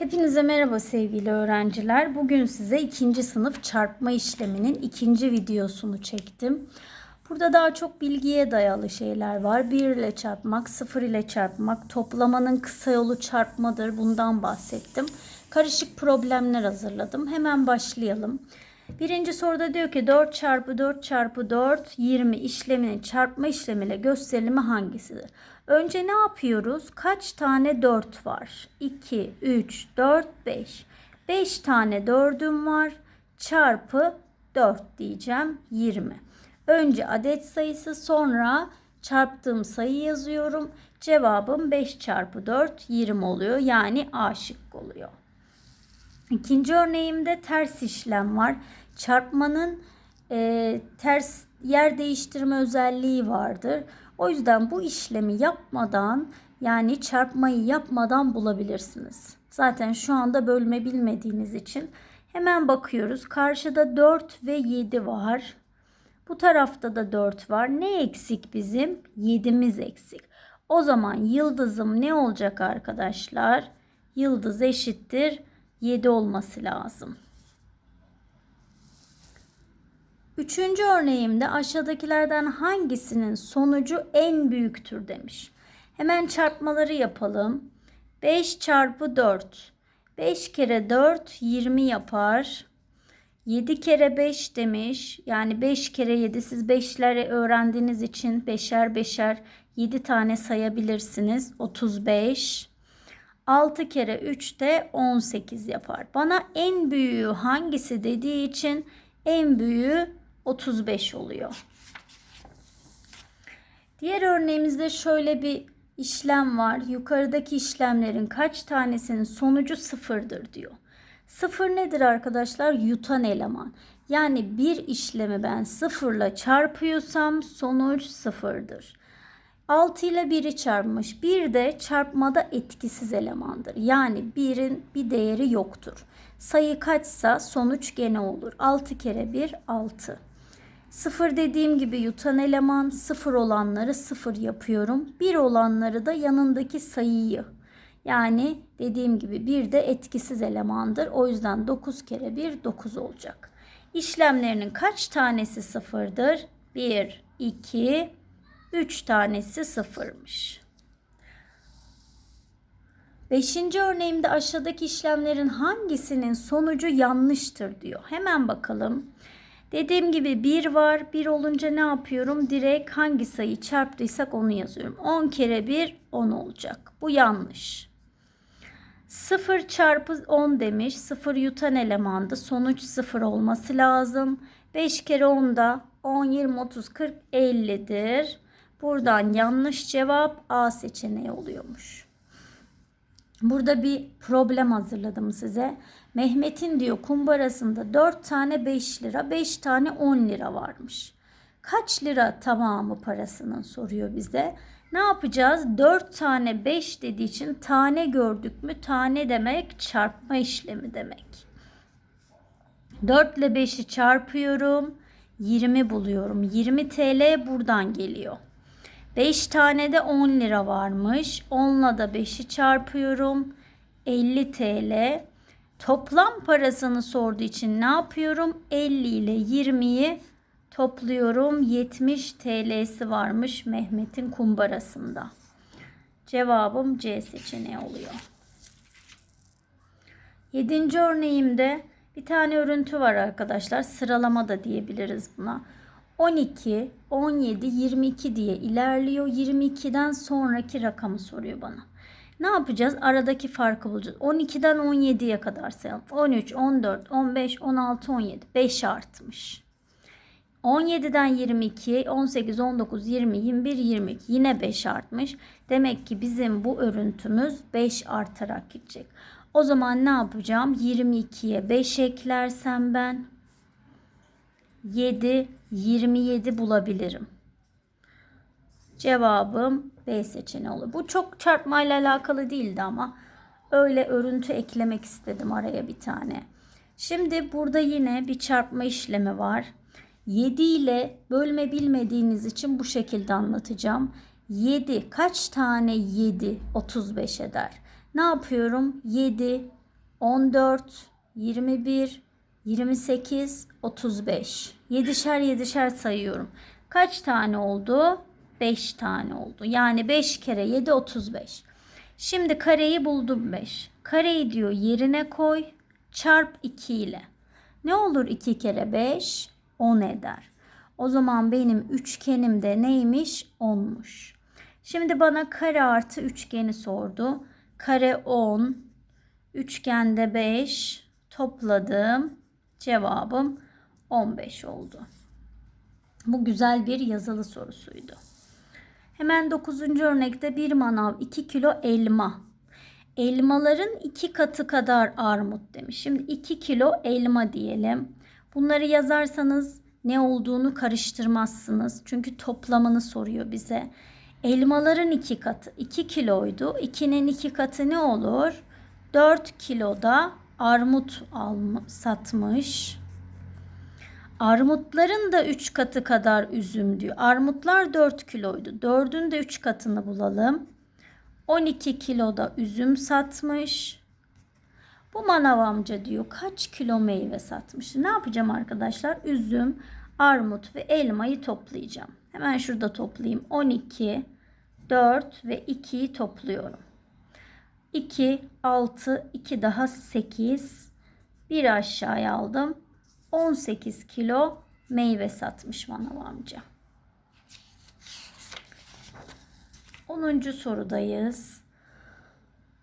Hepinize merhaba sevgili öğrenciler. Bugün size ikinci sınıf çarpma işleminin ikinci videosunu çektim. Burada daha çok bilgiye dayalı şeyler var. 1 ile çarpmak, 0 ile çarpmak, toplamanın kısa yolu çarpmadır. Bundan bahsettim. Karışık problemler hazırladım. Hemen başlayalım. Birinci soruda diyor ki 4 çarpı 4 çarpı 4 20 işleminin çarpma işlemiyle gösterilimi hangisidir? Önce ne yapıyoruz? Kaç tane 4 var? 2, 3, 4, 5. 5 tane 4'üm var. Çarpı 4 diyeceğim 20. Önce adet sayısı sonra çarptığım sayı yazıyorum. Cevabım 5 çarpı 4 20 oluyor. Yani A şıkkı oluyor. İkinci örneğimde ters işlem var. Çarpmanın e, ters yer değiştirme özelliği vardır. O yüzden bu işlemi yapmadan yani çarpmayı yapmadan bulabilirsiniz. Zaten şu anda bölme bilmediğiniz için hemen bakıyoruz. Karşıda 4 ve 7 var. Bu tarafta da 4 var. Ne eksik bizim? 7'miz eksik. O zaman yıldızım ne olacak arkadaşlar? Yıldız eşittir 7 olması lazım. Üçüncü örneğimde aşağıdakilerden hangisinin sonucu en büyüktür demiş. Hemen çarpmaları yapalım. 5 çarpı 4. 5 kere 4 20 yapar. 7 kere 5 demiş. Yani 5 kere 7 siz 5'leri öğrendiğiniz için 5'er 5'er 7 tane sayabilirsiniz. 35. 6 kere 3 de 18 yapar. Bana en büyüğü hangisi dediği için en büyüğü 35 oluyor. Diğer örneğimizde şöyle bir işlem var. Yukarıdaki işlemlerin kaç tanesinin sonucu sıfırdır diyor. Sıfır nedir arkadaşlar? Yutan eleman. Yani bir işlemi ben sıfırla çarpıyorsam sonuç sıfırdır. 6 ile 1'i çarpmış. 1 de çarpmada etkisiz elemandır. Yani 1'in bir değeri yoktur. Sayı kaçsa sonuç gene olur. 6 kere 1 6. 0 dediğim gibi yutan eleman 0 olanları 0 yapıyorum. 1 olanları da yanındaki sayıyı. Yani dediğim gibi 1 de etkisiz elemandır. O yüzden 9 kere 1 9 olacak. İşlemlerinin kaç tanesi sıfırdır? 1, 2, 3 tanesi sıfırmış. Beşinci örneğimde aşağıdaki işlemlerin hangisinin sonucu yanlıştır diyor. Hemen bakalım. Dediğim gibi 1 var. 1 olunca ne yapıyorum? Direkt hangi sayıyı çarptıysak onu yazıyorum. 10 kere 1 10 olacak. Bu yanlış. 0 çarpı 10 demiş. 0 yutan elemandı. Sonuç 0 olması lazım. 5 kere 10 da 10, 20, 30, 40, 50'dir. Buradan yanlış cevap A seçeneği oluyormuş. Burada bir problem hazırladım size. Mehmet'in diyor kumbarasında 4 tane 5 lira, 5 tane 10 lira varmış. Kaç lira tamamı parasının soruyor bize. Ne yapacağız? 4 tane 5 dediği için tane gördük mü? Tane demek çarpma işlemi demek. 4 ile 5'i çarpıyorum. 20 buluyorum. 20 TL buradan geliyor. 5 tane de 10 lira varmış. 10 ile da 5'i çarpıyorum. 50 TL. Toplam parasını sorduğu için ne yapıyorum? 50 ile 20'yi topluyorum. 70 TL'si varmış Mehmet'in kumbarasında. Cevabım C seçeneği oluyor. Yedinci örneğimde bir tane örüntü var arkadaşlar. Sıralama da diyebiliriz buna. 12, 17, 22 diye ilerliyor. 22'den sonraki rakamı soruyor bana. Ne yapacağız? Aradaki farkı bulacağız. 12'den 17'ye kadar sayalım. 13, 14, 15, 16, 17. 5 artmış. 17'den 22, 18, 19, 20, 21, 22 yine 5 artmış. Demek ki bizim bu örüntümüz 5 artarak gidecek. O zaman ne yapacağım? 22'ye 5 eklersem ben 7, 27 bulabilirim. Cevabım B seçeneği olur. Bu çok çarpmayla alakalı değildi ama öyle örüntü eklemek istedim araya bir tane. Şimdi burada yine bir çarpma işlemi var. 7 ile bölme bilmediğiniz için bu şekilde anlatacağım. 7 kaç tane 7 35 eder? Ne yapıyorum? 7 14, 21, 28, 35. Yedişer yedişer sayıyorum. Kaç tane oldu? 5 tane oldu. Yani 5 kere 7 35. Şimdi kareyi buldum 5. Kareyi diyor yerine koy. Çarp 2 ile. Ne olur 2 kere 5? 10 eder. O zaman benim üçgenim de neymiş? 10'muş. Şimdi bana kare artı üçgeni sordu. Kare 10, üçgende 5 topladım. Cevabım 15 oldu. Bu güzel bir yazılı sorusuydu. Hemen 9. örnekte bir manav 2 kilo elma. Elmaların 2 katı kadar armut demiş. Şimdi 2 kilo elma diyelim. Bunları yazarsanız ne olduğunu karıştırmazsınız. Çünkü toplamını soruyor bize. Elmaların 2 katı 2 kiloydu. 2'nin 2 katı ne olur? 4 kiloda armut alma, satmış. Armutların da 3 katı kadar üzüm diyor. Armutlar 4 kiloydu. 4'ün de 3 katını bulalım. 12 kiloda üzüm satmış. Bu manav amca diyor kaç kilo meyve satmış. Ne yapacağım arkadaşlar? Üzüm, armut ve elmayı toplayacağım. Hemen şurada toplayayım. 12, 4 ve 2'yi topluyorum. 2, 6, 2 daha 8. Bir aşağıya aldım. 18 kilo meyve satmış manav amca. 10. sorudayız.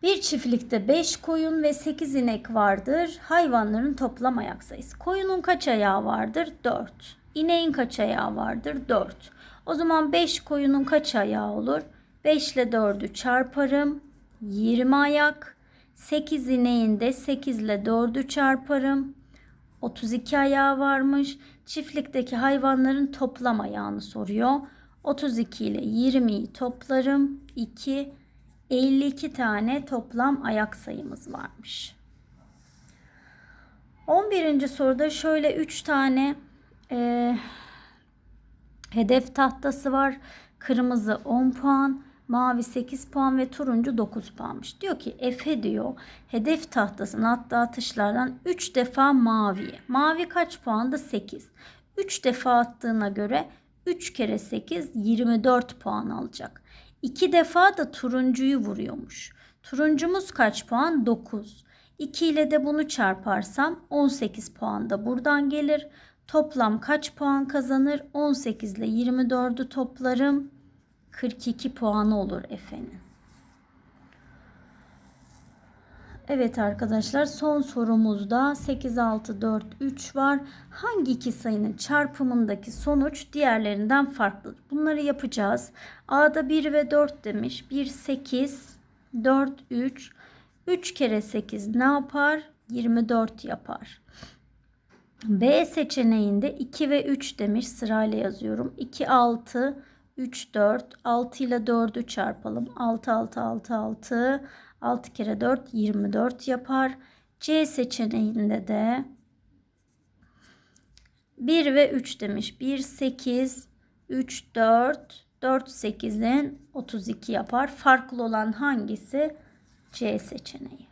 Bir çiftlikte 5 koyun ve 8 inek vardır. Hayvanların toplam ayak sayısı. Koyunun kaç ayağı vardır? 4. İneğin kaç ayağı vardır? 4. O zaman 5 koyunun kaç ayağı olur? 5 ile 4'ü çarparım. 20 ayak. 8 ineğin de 8 ile 4'ü çarparım. 32 ayağı varmış. Çiftlikteki hayvanların toplam ayağını soruyor. 32 ile 20'yi toplarım. 2 52 tane toplam ayak sayımız varmış. 11. soruda şöyle 3 tane e, hedef tahtası var. Kırmızı 10 puan, mavi 8 puan ve turuncu 9 puanmış. Diyor ki Efe diyor hedef tahtasının attığı atışlardan 3 defa maviye. Mavi kaç puanda? 8. 3 defa attığına göre 3 kere 8 24 puan alacak. 2 defa da turuncuyu vuruyormuş. Turuncumuz kaç puan? 9. 2 ile de bunu çarparsam 18 puan da buradan gelir. Toplam kaç puan kazanır? 18 ile 24'ü toplarım. 42 puanı olur Efe'nin. Evet arkadaşlar son sorumuzda 8, 6, 4, 3 var. Hangi iki sayının çarpımındaki sonuç diğerlerinden farklıdır? Bunları yapacağız. A'da 1 ve 4 demiş. 1, 8, 4, 3. 3 kere 8 ne yapar? 24 yapar. B seçeneğinde 2 ve 3 demiş. Sırayla yazıyorum. 2, 6, 3, 4. 6 ile 4'ü çarpalım. 6, 6, 6, 6. 6 kere 4 24 yapar. C seçeneğinde de 1 ve 3 demiş. 1 8 3 4 4 8'den 32 yapar. Farklı olan hangisi? C seçeneği.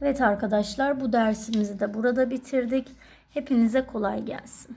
Evet arkadaşlar bu dersimizi de burada bitirdik. Hepinize kolay gelsin.